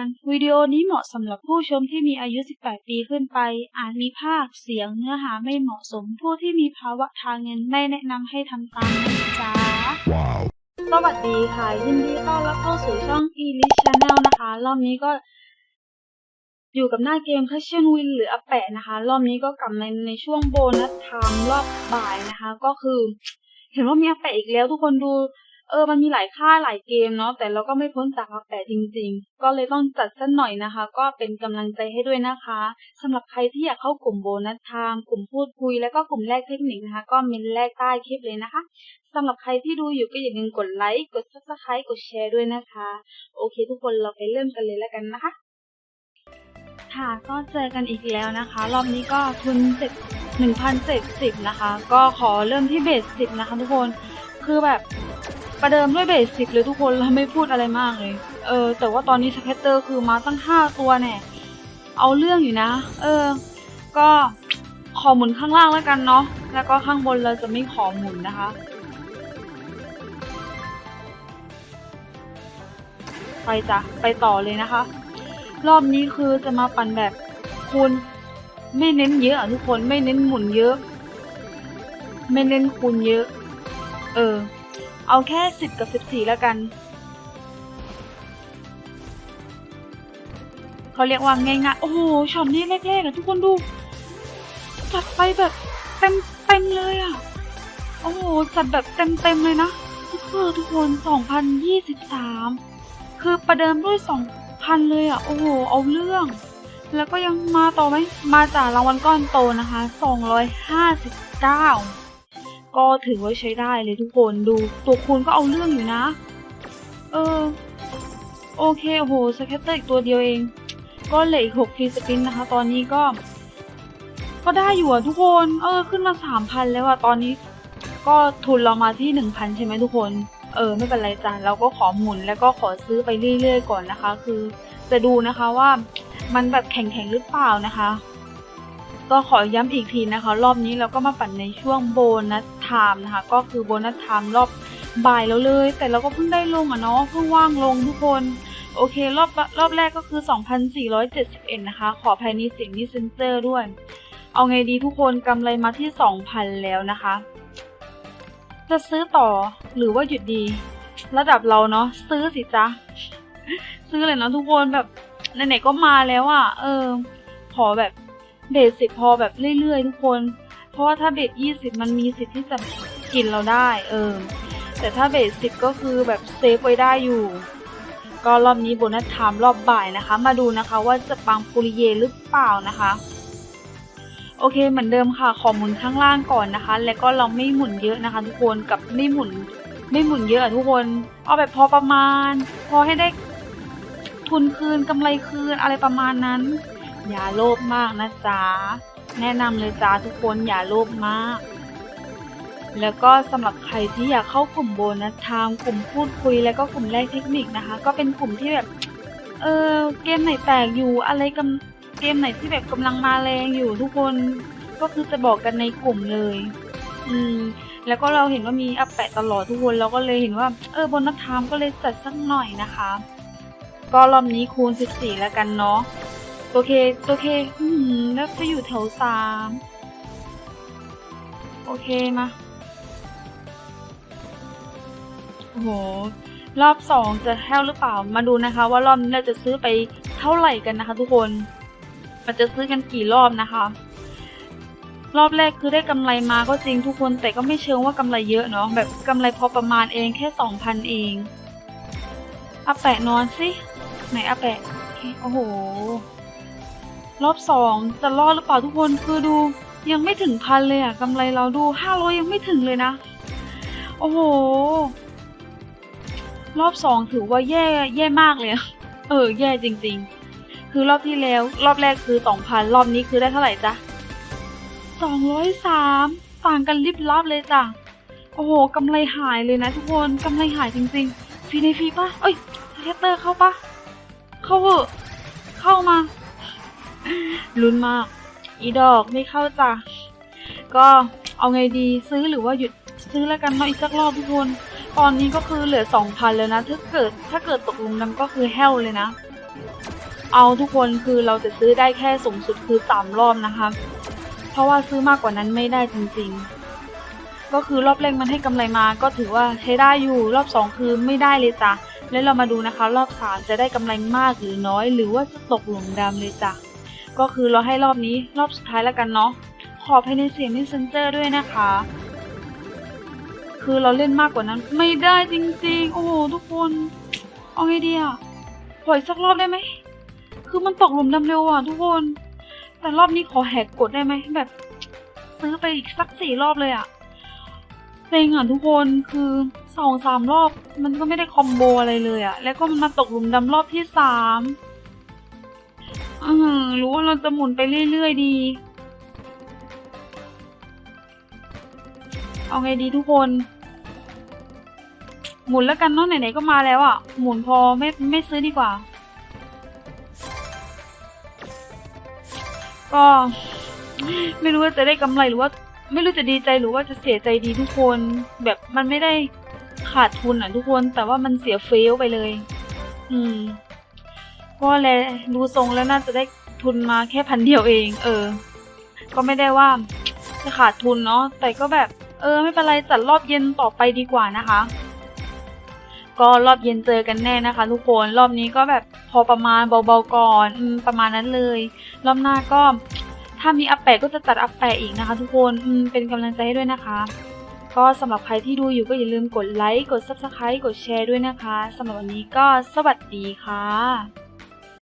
อนวิดีโอนี้เหมาะสำหรับผู้ชมที่มีอายุ 18 ปีขึ้นไป อาจมีภาพเสียงเนื้อหาไม่เหมาะสม ผู้ที่มีภาวะทางเงินไม่แนะนำให้ทำตามนะจ๊ะ Wow. สวัสดีค่ะ ยินดีต้อนรับเข้าสู่ช่อง e l i s Channel นะคะ รอบนี้ก็อยู่กับหน้าเกม c a s h i o n Win หรืออแปะนะคะ รอบนี้ก็กลับในในช่วงโบนัสไทม์รอบบ่ายนะคะ ก็คือ เห็นว่ามีอแปะอีกแล้วทุกคนดู เออมันมีหลายค่ายหลายเกมเนาะแต่เราก็ไม่พ้นจากอแปะจริง ๆ ก็เลยต้องจัดสักหน่อยนะคะ ก็เป็นกำลังใจให้ด้วยนะคะสำหรับใครที่อยากเข้ากลุ่มโบนัสไทม์กลุ่มพูดคุย แล้วก็กลุ่มแลกเทคนิคนะคะ ก็เมนแรกใต้คลิปเลยนะคะสำหรับใครที่ดูอยู่ก็อย่าลืมกดไลค์กด subscribe กดแชร์ด้วยนะคะ โอเค ทุกคนเราไปเริ่มกันเลยแล้วกันนะคะค่ะก็เจอกันอีกแล้วนะคะ รอบนี้ก็ทุนเจ็ดหนึ่งพันเจ็ดสิบนะคะ ก็ขอเริ่มที่เบสสิบนะคะ ทุกคนคือแบบ ประเดิมด้วยเบสสิบเลยทุกคนเราไม่พูดอะไรมากเลย เออ แต่ว่าตอนนี้สเก็ตเตอร์คือมาตั้งห้าตัวแน่เอาเรื่องอยู่นะ เออ ก็ขอหมุนข้างล่างแล้วกันเนาะ แล้วก็ข้างบนเราจะไม่ขอหมุนนะคะ ไปจ้ะ ไปต่อเลยนะคะ รอบนี้คือจะมาปั่นแบบคูณไม่เน้นเยอะอะทุกคน ไม่เน้นหมุนเยอะ ไม่เน้นคูณเยอะ เออ เอาแค่ 10 กับ 14 แล้วกัน เขาเรียกว่าง่ายๆโอ้โหช็อตนี้ล็กๆนะทุกคนดู จัดไปแบบเต็มเต็มเลยอะโอ้โห จัดแบบเต็มเต็มเลยนะทุกคือทุกคน 2023 คือประเดิมด้วย 2,000 เลยอะโอ้โห เอาเรื่อง แล้วก็ยังมาต่อไหม มาจากรางวัลก้อนโตนะคะ 259 ก็ถือว่าใช้ได้เลยทุกคนดูตัวคูณก็เอาเรื่องอยู่นะ เออ โอเคโอ้โหสแคตเตอร์อีกตัวเดียวเอง ก็เหลืออีกหกฟีสปินนะคะ ตอนนี้ก็ ก็ได้อยู่อะทุกคน เออ ขึ้นมาสามพันแล้วอะตอนนี้ ก็ทุนเรามาที่หนึ่งพันใช่ไหมทุกคนเออไม่เป็นไรจ้ะเราก็ขอหมุนแล้วก็ขอซื้อไปเรื่อยๆก่อนนะคะ คือจะดูนะคะว่ามันแบบแข็งๆหรือเปล่านะคะ ก็ขอย้ำอีกทีนะคะ รอบนี้เราก็มาปั่นในช่วงโบนัสไทม์นะคะ ก็คือโบนัสไทม์รอบบ่ายแล้วเลย แต่เราก็เพิ่งได้ลงอะเนาะเพิ่งว่างลงทุกคน โอเค รอบรอบแรกก็คือ 2,471 นะคะ ขอภายในสียงที่เซนเซอร์ด้วย เอาไงดีทุกคนกำไรมาที่ 2,000 แล้วนะคะ จะซื้อต่อหรือว่าหยุดดี ระดับเราเนาะซื้อสิจ๊ะซื้อเลยเนาะทุกคนแบบไหนๆก็มาแล้วอะ่ะ เออ ขอแบบ เบสสิบพอแบบเรื่อยๆทุกคน เพราะว่าถ้าเบสยี่สิบมันมีสิทธิ์ที่จะกินเราได้ เออ แต่ถ้าเบสสิบก็คือแบบเซฟไว้ได้อยู่ ก็รอบนี้โบนัสไทม์รอบบ่ายนะคะ มาดูนะคะว่าจะปังปุริเยหรือเปล่านะคะโอเคเหมือนเดิมค่ะ ขอหมุนข้างล่างก่อนนะคะ แล้วก็เราไม่หมุนเยอะนะคะ ทุกคนกับไม่หมุน ไม่หมุนเยอะอะทุกคน เอาแบบพอประมาณ พอให้ได้ทุนคืนกำไรคืนอะไรประมาณนั้น อย่าโลภมากนะจ๊ะ แนะนำเลยจ้าทุกคนอย่าโลภมาก แล้วก็สำหรับใครที่อยากเข้ากลุ่มโบนัสไทม์กลุ่มพูดคุยแล้วก็กลุ่มแลกเทคนิคนะคะ ก็เป็นกลุ่มที่แบบ เออเกมไหนแตกอยู่อะไรกำเกมไหนที่แบบกำลังมาแรงอยู่ทุกคนก็คือจะบอกกันในกลุ่มเลย อืม แล้วก็เราเห็นว่ามีอัปแปะตลอดทุกคนเราก็เลยเห็นว่า เออโบนัสไทม์ก็เลยจัดสักหน่อยนะคะ ก็รอบนี้คูณ 14 แล้วกันเนาะ โอเคโอเคอืมแล้วจะอยู่แถวสามโอเคมาโอ้โหรอบสองจะแห้วหรือเปล่ามาดูนะคะ ว่ารอบนี้เราจะซื้อไปเท่าไหร่กันนะคะ ทุกคน มันจะซื้อกันกี่รอบนะคะ รอบแรกคือได้กำไรมาก็จริงทุกคนแต่ก็ไม่เชิงว่ากำไรเยอะเนาะแบบกำไรพอประมาณเองแค่สองพันเองอาแปะนอนสิไหนอาแปะโอ้โห รอบสองจะรอดหรือเปล่าทุกคนคือดูยังไม่ถึงพันเลยอะกำไรเราดูห้าร้อยยังไม่ถึงเลยนะ โอ้โห รอบสองถือว่าแย่แย่มากเลย เออ แย่จริง ๆ คือรอบที่แล้ว รอบแรกคือสองพันรอบนี้คือได้เท่าไหร่จ๊ะสองร้อยสามต่างกันลิบลับเลยจ้ะ โอ้โหกำไรหายเลยนะทุกคนกำไรหายจริง ๆ ฟีในฟีปะเอ้ยแคตเตอร์เข้าปะเข้าเหอะเข้ามา ลุ้นมาก อีดอกไม่เข้าจ้ะก็เอาไงดีซื้อหรือว่าหยุดซื้อแล้วกันเนาะอีกสักรอบทุกคน ตอนนี้ก็คือเหลือสองพันแล้วนะ ถ้าเกิดถ้าเกิดตกลงน้ำก็คือแห้วเลยนะ เอาทุกคนคือเราจะซื้อได้แค่สูงสุดคือสามรอบนะคะ เพราะว่าซื้อมากกว่านั้นไม่ได้จริงๆ ก็คือรอบแรกมันให้กำไรมา ก็ถือว่าใช้ได้อยู่รอบสองคือไม่ได้เลยจ้ะแล้วเรามาดูนะคะ รอบสามจะได้กำไรมากหรือน้อย หรือว่าจะตกหลุมดำเลยจ้ะ ก็คือเราให้รอบนี้รอบสุดท้ายแล้วกันเนาะ ขอภายในเสียง messenger ด้วยนะคะ คือเราเล่นมากกว่านั้น ไม่ได้จริงๆ โอ้โหทุกคน เอาไงดีอะปล่อยสักรอบได้ไหม คือมันตกหลุมดำเร็วอะทุกคน แต่รอบนี้ขอแหกกดได้ไหมแบบซื้อไปอีกสักสี่รอบเลยอะเซ็งอะทุกคนคือสองสามรอบมันก็ไม่ได้คอมโบอะไรเลยอะแล้วก็มันมาตกหลุมดำรอบที่สาม อือรู้ว่าเราจะหมุนไปเรื่อยๆดี เอาไงดีทุกคน หมุนแล้วกันเนาะไหนๆก็มาแล้วอะ่ะ หมุนพอไม่ไม่ซื้อดีกว่า ก็ ไม่รู้ว่าจะได้กำไรหรือว่า ไม่รู้จะดีใจหรือว่าจะเสียใจดีทุกคน แบบมันไม่ได้ขาดทุนอะทุกคน แต่ว่ามันเสียเฟลไปเลย อืม ก็แลดูทรงแล้วน่าจะได้ทุนมาแค่พันเดียวเอง เออ ก็ไม่ได้ว่าจะขาดทุนเนาะแต่ก็แบบ เออ ไม่เป็นไรจัดรอบเย็นต่อไปดีกว่านะคะ ก็รอบเย็นเจอกันแน่นะคะ ทุกคนรอบนี้ก็แบบพอประมาณเบาๆก่อนอประมาณนั้นเลย รอบหน้าก็ ถ้ามีอัปแปะก็จะจัดอัปแปะอีกนะคะ ทุกคนอืเป็นกำลังใจให้ด้วยนะคะก็สำหรับใครที่ดูอยู่ก็อย่าลืมกดไลค์ กด subscribe กดแชร์ด้วยนะคะสำหรับวันนี้ก็สวัสดีค่ะ